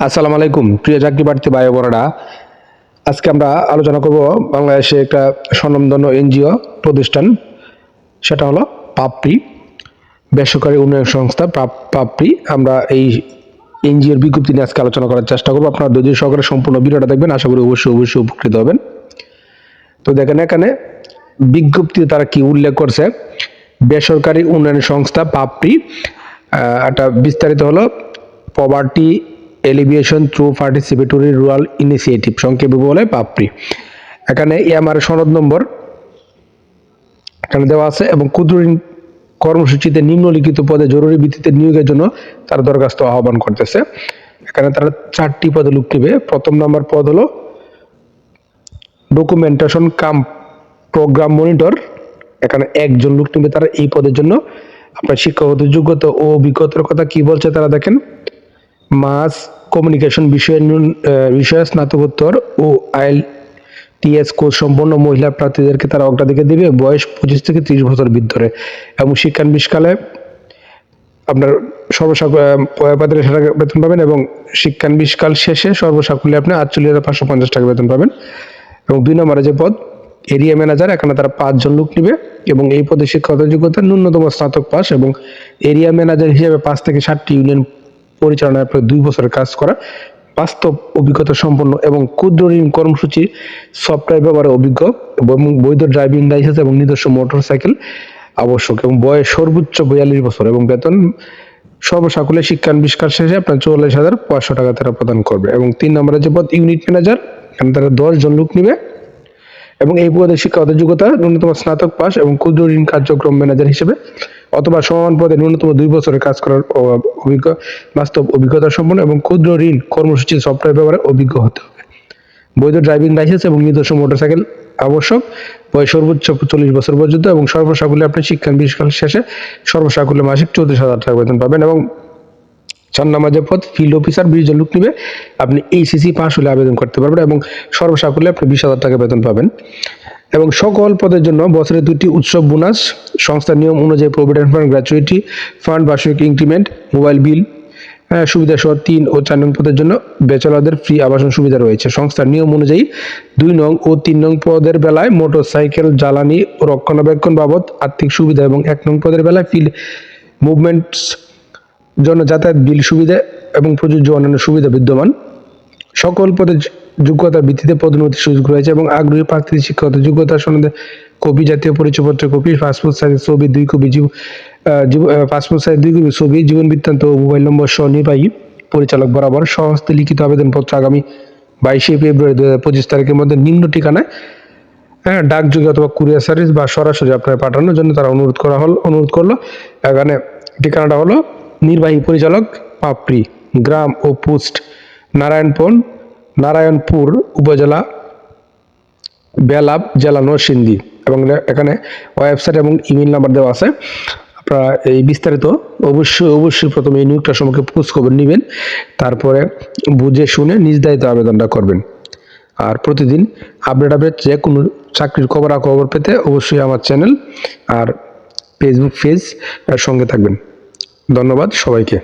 আসসালামু আলাইকুম, প্রিয় চাকরি প্রার্থী ভাই ও আজকে আমরা আলোচনা করব বাংলাদেশে একটা স্বনামধন্য এনজিও প্রতিষ্ঠান, সেটা হলো পাপড়ি। বেসরকারি উন্নয়ন সংস্থা পাপ- পাপড়ি। আমরা এই এনজিওর বিজ্ঞপ্তি নিয়ে আজকে আলোচনা করার চেষ্টা করব। আপনারা ধৈর্য সহকারে সম্পূর্ণ ভিডিওটা দেখবেন, আশা করি অবশ্যই অবশ্যই উপকৃত হবেন। তো দেখেন, এখানে বিজ্ঞপ্তিতে তারা কি উল্লেখ করছে? বেসরকারি উন্নয়ন সংস্থা পাপড়ি একটা বিস্তারিত হলো poverty এলিভিয়েশন through participatory rural initiative, সংক্ষেপে বলে পাপড়ি এখানে এমআর সনদ নম্বর এখানে দেওয়া আছে এবং ক্ষুদ্র ঋণ কর্মসূচিতে নিম্নলিখিত পদে জরুরি ভিত্তিতে নিয়োগের জন্য তারা দরখাস্ত আহ্বান করতেছে। এখানে তারা চারটি পদে লোক নেবে। প্রথম নম্বর পদ হলো ডকুমেন্টেশন কাম প্রোগ্রাম মনিটর এখানে একজন লোক নেবে তারা এই পদের জন্য। আপনার শিক্ষাগত যোগ্যতা ও অভিজ্ঞতার কথা কি বলছে তারা দেখেন। মাস কমিউনিকেশন বিষয়ে বিষয়ে স্নাতকোত্তর ও আইএল টিএস কোর্স সম্পন্ন মহিলা প্রার্থীদেরকে তারা অগ্রাধিকার দেবে বয়স পঁচিশ থেকে ত্রিশ বছর ভিতরে। এবং শিক্ষানবিশকালে আপনার সর্বসাকুল্যে টাকা বেতন পাবেন এবং শিক্ষানবিশকাল শেষে সর্বসাকুল্যে আপনি আটচল্লিশ হাজার পাঁচশো পঞ্চাশ টাকা বেতন পাবেন। এবং দুই নম্বরে যে পদ, এরিয়া ম্যানেজার, এখানে তারা পাঁচজন লোক নিবে এবং এই পদে শিক্ষাগত যোগ্যতা ন্যূনতম স্নাতক পাস এবং এরিয়া ম্যানেজার হিসেবে পাঁচ থেকে সাতটি ইউনিয়ন পরিচালনায় প্রায় দুই বছরের কাজ করা বাস্তব অভিজ্ঞতা সম্পন্ন এবং ক্ষুদ্র ঋণ কর্মসূচি সফটওয়্যার ব্যবহারে অভিজ্ঞ এবং বৈধ ড্রাইভিং লাইসেন্স এবং নিজস্ব মোটর সাইকেল আবশ্যক এবং বয়স সর্বোচ্চ বয়াল্লিশ বছর এবং বেতন সর্বসাকুল্যে শিক্ষানবিষ্কার শেষে আপনার চুয়াল্লিশ হাজার পাঁচশো টাকা তারা প্রদান করবে এবং তিন নম্বরে যে পদ ইউনিট ম্যানেজার এখানে তারা দশ জন লোক নিবে। এবং এই পদে শিক্ষাগত যোগ্যতা ন্যূনতম স্নাতক পাস এবং ক্ষুদ্র ঋণ কার্যক্রম ম্যানেজার হিসেবে অথবা সমান পদে ন্যূনতম দুই বছরের কাজ করার অভিজ্ঞ, বাস্তব অভিজ্ঞতা সম্পন্ন এবং ক্ষুদ্র ঋণ কর্মসূচি সফটওয়্যার ব্যবহারে অভিজ্ঞ হতে হবে। বৈধ ড্রাইভিং লাইসেন্স এবং নিজস্ব মোটরসাইকেল আবশ্যক। বয়স সর্বোচ্চ চল্লিশ বছর পর্যন্ত এবং সর্বসাকুল্যে আপনি শিক্ষা বিশকাল শেষে সর্বসাকুল্যে মাসিক চৌত্রিশ হাজার টাকা বেতন পাবেন এবং চার নম্বর যে পদ ফিল্ড অফিসার বিশ জন লোক নিবে। আপনি এইসিসি পাস হলে আবেদন করতে পারবেন এবং সর্বসাকুল্যে আপনি বিশ হাজার টাকা বেতন পাবেন। এবং সকল পদের জন্য বছরে দুটি উৎসব বোনাস সংস্থার নিয়ম অনুযায়ী প্রভিডেন্ট ফান্ড গ্র্যাচুইটি ফান্ড বার্ষিক ইনক্রিমেন্ট মোবাইল বিল সুবিধা সহ তিন ও চার নং পদের জন্য ব্যাচেলরদের ফ্রি আবাসন সুবিধা রয়েছে। সংস্থার নিয়ম অনুযায়ী দুই নং ও তিন নং পদের বেলায় মোটর সাইকেল জ্বালানি রক্ষণাবেক্ষণ বাবদ আর্থিক সুবিধা এবং এক নং পদের বেলায় ফিল্ড মুভমেন্টস জন্য যাতায়াত বিল সুবিধা এবং প্রযোজ্য অন্যান্য সুবিধা বিদ্যমান। সকল পদে যোগ্যতার ভিত্তিতে পদোন্নতির সুযোগ রয়েছে এবং আগ্রহী প্রার্থীদের শিক্ষাগত যোগ্যতা সনদে কপি জাতীয় পরিচয়পত্রের কপি, পাসপোর্ট সাইজের ছবি, দুই কপি পাসপোর্ট সাইজ, দুই কপি ছবি, জীবন বৃত্তান্ত মোবাইল নম্বর সহ নির্বাহী পরিচালক বরাবর সহস্তে লিখিত আবেদনপত্র আগামী বাইশে ফেব্রুয়ারি দু হাজার পঁচিশ তারিখের মধ্যে নিম্ন ঠিকানায় হ্যাঁ ডাকযোগে অথবা কুরিয়ার সার্ভিস বা সরাসরি আপনার পাঠানোর জন্য তারা অনুরোধ করা হল অনুরোধ করল। এখানে ঠিকানাটা হলো নির্বাহী পরিচালক পাপড়ি, গ্রাম ও পোস্ট নারায়ণপুর নারায়ণপুর উপজেলা বেলাব, জেলা নরসিংদী এবং এখানে ওয়েবসাইট এবং ইমেল নাম্বার দেওয়া আছে। আপনারা এই বিস্তারিত অবশ্যই অবশ্যই প্রথমে এই নিয়োগটার সম্পর্কে খোঁজ খবর নেবেন, তারপরে বুঝে শুনে নিজ আবেদনটা করবেন। আর প্রতিদিন আপডেট আপডেট যে কোনো চাকরির খবর খবর পেতে অবশ্যই আমার চ্যানেল আর ফেসবুক পেজ সঙ্গে থাকবেন। ধন্যবাদ সবাইকে।